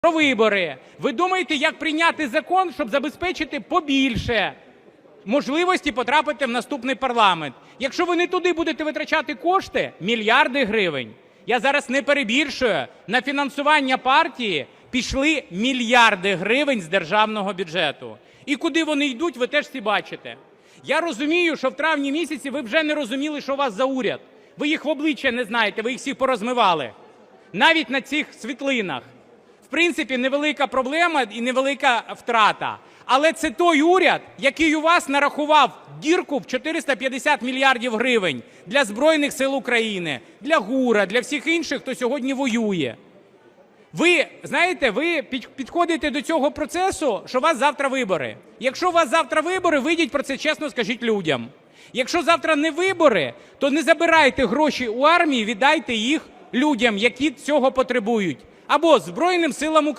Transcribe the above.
про вибори. Ви думаєте, як прийняти закон, щоб забезпечити побільше можливості потрапити в наступний парламент? Якщо ви не туди будете витрачати кошти, мільярди гривень. Я зараз не перебільшую. На фінансування партії пішли мільярди гривень з державного бюджету. І куди вони йдуть, ви теж всі бачите. Я розумію, що в травні місяці ви вже не розуміли, що у вас за уряд. Ви їх в обличчя не знаєте, ви їх всіх порозмивали. Навіть на цих світлинах. Принципі, невелика проблема і невелика втрата. Але це той уряд, який у вас нарахував дірку в 450 мільярдів гривень для Збройних сил України, для ГУРа, для всіх інших, хто сьогодні воює. Ви знаєте, ви підходите до цього процесу, що у вас завтра вибори. Якщо у вас завтра вибори, вийдіть про це чесно, скажіть людям. Якщо завтра не вибори, то не забирайте гроші у армії, віддайте їх людям, які цього потребують, або Збройним силам України.